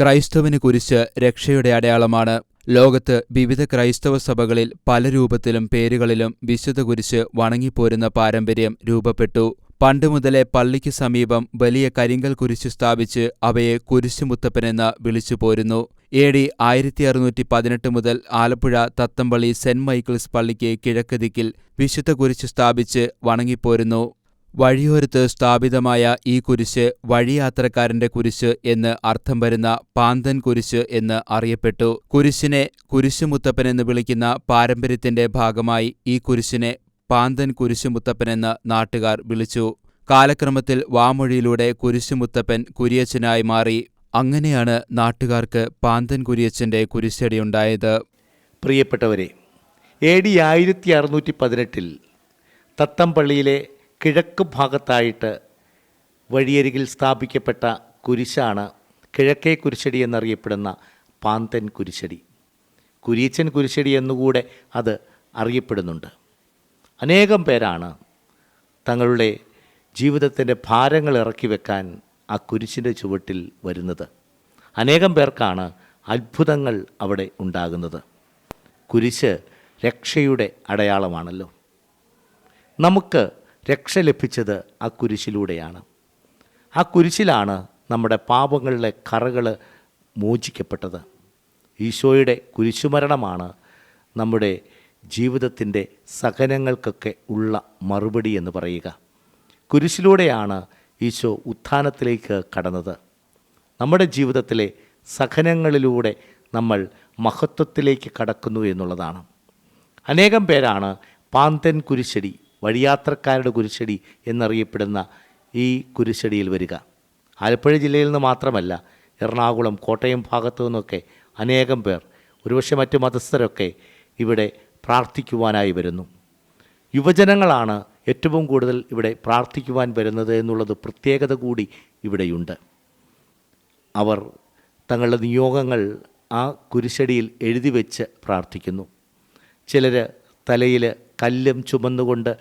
ക്രൈസ്തവന് കുരിശ് രക്ഷയുടെ അടയാളമാണ്. ലോകത്ത് വിവിധ ക്രൈസ്തവ സഭകളിൽ പല രൂപത്തിലും പേരുകളിലും വിശുദ്ധ കുരിശ് വണങ്ങിപ്പോരുന്ന പാരമ്പര്യം രൂപപ്പെട്ടു. പണ്ടുമുതലേ പള്ളിക്ക് സമീപം വലിയ കരിങ്കൽ കുരിശ് സ്ഥാപിച്ച് അവയെ കുരിശുമുത്തപ്പനെന്ന് വിളിച്ചു പോരുന്നു. എ ഡി ആയിരത്തി അറുന്നൂറ്റി പതിനെട്ട് മുതൽ ആലപ്പുഴ തത്തമ്പള്ളി സെന്റ് മൈക്കിൾസ് പള്ളിക്ക് കിഴക്ക് ദിക്കിൽ വിശുദ്ധ കുരിശ് സ്ഥാപിച്ച് വണങ്ങിപ്പോരുന്നു. വഴിയോരത്ത് സ്ഥാപിതമായ ഈ കുരിശ് വഴിയാത്രക്കാരന്റെ കുരിശ് എന്ന് അർത്ഥം വരുന്ന പാന്തൻ കുരിശ് എന്ന് അറിയപ്പെട്ടു. കുരിശിനെ കുരിശുമുത്തപ്പൻ എന്ന് വിളിക്കുന്ന പാരമ്പര്യത്തിന്റെ ഭാഗമായി ഈ കുരിശിനെ പാന്തൻ കുരിശുമുത്തപ്പനെന്ന് നാട്ടുകാർ വിളിച്ചു. കാലക്രമത്തിൽ വാമൊഴിയിലൂടെ കുരിശുമുത്തപ്പൻ കുരിയച്ചനായി മാറി. അങ്ങനെയാണ് നാട്ടുകാർക്ക് പാന്തൻ കുരിയച്ചന്റെ കുരിശടിയുണ്ടായത്. പ്രിയപ്പെട്ടവരെ എ ഡി ആയിരത്തി അറുന്നൂറ്റി പതിനെട്ടിൽ തത്തമ്പള്ളിയിലെ കിഴക്ക് ഭാഗത്തായിട്ട് വഴിയരികിൽ സ്ഥാപിക്കപ്പെട്ട കുരിശാണ് കിഴക്കേ കുരിശടി എന്നറിയപ്പെടുന്ന പാന്തൻ കുരിശടി. കുരീച്ചൻ കുരിശടി എന്നുകൂടെ അത് അറിയപ്പെടുന്നുണ്ട്. അനേകം പേരാണ് തങ്ങളുടെ ജീവിതത്തിന്റെ ഭാരങ്ങൾ ഇറക്കി വെക്കാൻ ആ കുരിശിന്റെ ചുവട്ടിൽ വരുന്നത്. അനേകം പേർക്കാണ് അത്ഭുതങ്ങൾ അവിടെ ഉണ്ടാകുന്നത്. കുരിശ് രക്ഷയുടെ അടയാളമാണല്ലോ. നമുക്ക് രക്ഷ ലഭിച്ചത് ആ കുരിശിലൂടെയാണ്. ആ കുരിശിലാണ് നമ്മുടെ പാപങ്ങളിലെ കറകൾ മോചിക്കപ്പെട്ടത്. ഈശോയുടെ കുരിശുമരണമാണ് നമ്മുടെ ജീവിതത്തിന്റെ സഹനങ്ങൾക്കൊക്കെ ഉള്ള മറുപടി എന്ന് പറയുക. കുരിശിലൂടെയാണ് ഈശോ ഉത്ഥാനത്തിലേക്ക് കടന്നത്. നമ്മുടെ ജീവിതത്തിലെ സഹനങ്ങളിലൂടെ നമ്മൾ മഹത്വത്തിലേക്ക് കടക്കുന്നു എന്നുള്ളതാണ്. അനേകം പേരാണ് പാന്തൻ കുരിശടി വഴിയാത്രക്കാരുടെ കുരിശടി എന്നറിയപ്പെടുന്ന ഈ കുരിശടിയിൽ വരിക. ആലപ്പുഴ ജില്ലയിൽ നിന്ന് മാത്രമല്ല എറണാകുളം കോട്ടയം ഭാഗത്തു നിന്നൊക്കെ അനേകം പേർ ഒരുപക്ഷെ മറ്റു മതസ്ഥരൊക്കെ ഇവിടെ പ്രാർത്ഥിക്കുവാനായി വരുന്നു. യുവജനങ്ങളാണ് ഏറ്റവും കൂടുതൽ ഇവിടെ പ്രാർത്ഥിക്കുവാൻ വരുന്നത് എന്നുള്ളത് പ്രത്യേകത കൂടി ഇവിടെയുണ്ട്. അവർ തങ്ങളുടെ നിയോഗങ്ങൾ ആ കുരിശടിയിൽ എഴുതി വെച്ച് പ്രാർത്ഥിക്കുന്നു. ചിലർ തലയിൽ കല്ലും ചുമന്നുകൊണ്ട്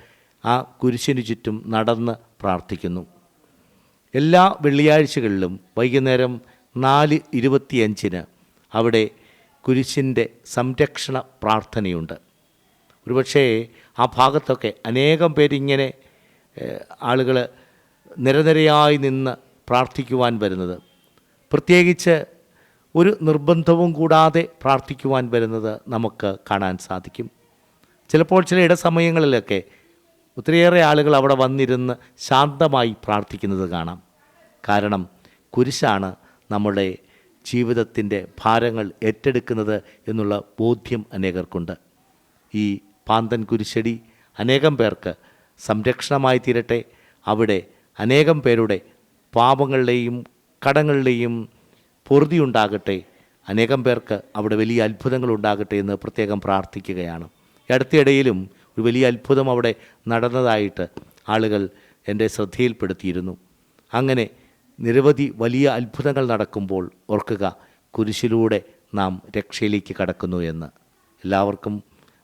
ആ കുരിശിനു ചുറ്റും നടന്ന് പ്രാർത്ഥിക്കുന്നു. എല്ലാ വെള്ളിയാഴ്ചകളിലും വൈകുന്നേരം നാല് ഇരുപത്തിയഞ്ചിന് അവിടെ കുരിശിന്റെ സംരക്ഷണ പ്രാർത്ഥനയുണ്ട്. ഒരുപക്ഷേ ആ ഭാഗത്തൊക്കെ അനേകം പേരിങ്ങനെ ആളുകൾ നിരനിരയായി നിന്ന് പ്രാർത്ഥിക്കുവാൻ വരുന്നത്. പ്രത്യേകിച്ച് ഒരു നിർബന്ധവും കൂടാതെ പ്രാർത്ഥിക്കുവാൻ വരുന്നത് നമുക്ക് കാണാൻ സാധിക്കും. ചിലപ്പോൾ ചില ഇടസമയങ്ങളിലൊക്കെ ഒത്തിരിയേറെ ആളുകൾ അവിടെ വന്നിരുന്ന് ശാന്തമായി പ്രാർത്ഥിക്കുന്നത് കാണാം. കാരണം കുരിശാണ് നമ്മുടെ ജീവിതത്തിന്റെ ഭാരങ്ങൾ ഏറ്റെടുക്കുന്നത് എന്നുള്ള ബോധ്യം അനേകർക്കുണ്ട്. ഈ പാന്തൻ കുരിശടി അനേകം പേർക്ക് സംരക്ഷണമായി തീരട്ടെ. അവിടെ അനേകം പേരുടെ പാപങ്ങളുടെയും കടങ്ങളുടെയും പൊറുതിയുണ്ടാകട്ടെ അനേകം പേർക്ക് അവിടെ വലിയ അത്ഭുതങ്ങൾ ഉണ്ടാകട്ടെ എന്ന് പ്രത്യേകം പ്രാർത്ഥിക്കുകയാണ്. അടുത്തിടയിലും ഒരു വലിയ അത്ഭുതം അവിടെ നടന്നതായിട്ട് ആളുകൾ എന്റെ ശ്രദ്ധയിൽപ്പെടുത്തിയിരുന്നു. അങ്ങനെ നിരവധി വലിയ അത്ഭുതങ്ങൾ നടക്കുമ്പോൾ ഓർക്കുക കുരിശിലൂടെ നാം രക്ഷയിലേക്ക് കടക്കുന്നു എന്ന്. എല്ലാവർക്കും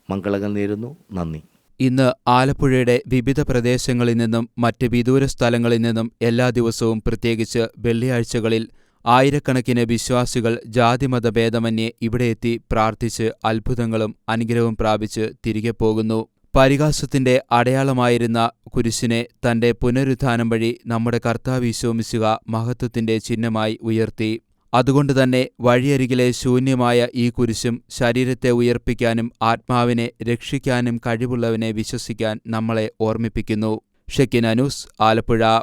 മംഗളങ്ങൾ നേരുന്നു. നന്ദി. ഇന്ന് ആലപ്പുഴയുടെ വിവിധ പ്രദേശങ്ങളിൽ നിന്നും മറ്റ് വിദൂര സ്ഥലങ്ങളിൽ നിന്നും എല്ലാ ദിവസവും പ്രത്യേകിച്ച് വെള്ളിയാഴ്ചകളിൽ ആയിരക്കണക്കിന് വിശ്വാസികൾ ജാതിമത ഭേദമന്യേ ഇവിടെയെത്തി പ്രാർത്ഥിച്ച് അത്ഭുതങ്ങളും അനുഗ്രഹവും പ്രാപിച്ച് തിരികെ പോകുന്നു. പരിഹാസത്തിന്റെ അടയാളമായിരുന്ന കുരിശിനെ തന്റെ പുനരുത്ഥാനം വഴി നമ്മുടെ കർത്താവിശോമിശുക മഹത്വത്തിന്റെ ചിഹ്നമായി ഉയർത്തി. അതുകൊണ്ടുതന്നെ വഴിയരികിലെ ശൂന്യമായ ഈ കുരിശും ശരീരത്തെ ഉയർപ്പിക്കാനും ആത്മാവിനെ രക്ഷിക്കാനും കഴിവുള്ളവനെ വിശ്വസിക്കാൻ നമ്മളെ ഓർമ്മിപ്പിക്കുന്നു. ഷെക്കിൻ അനൂസ് ആലപ്പുഴ.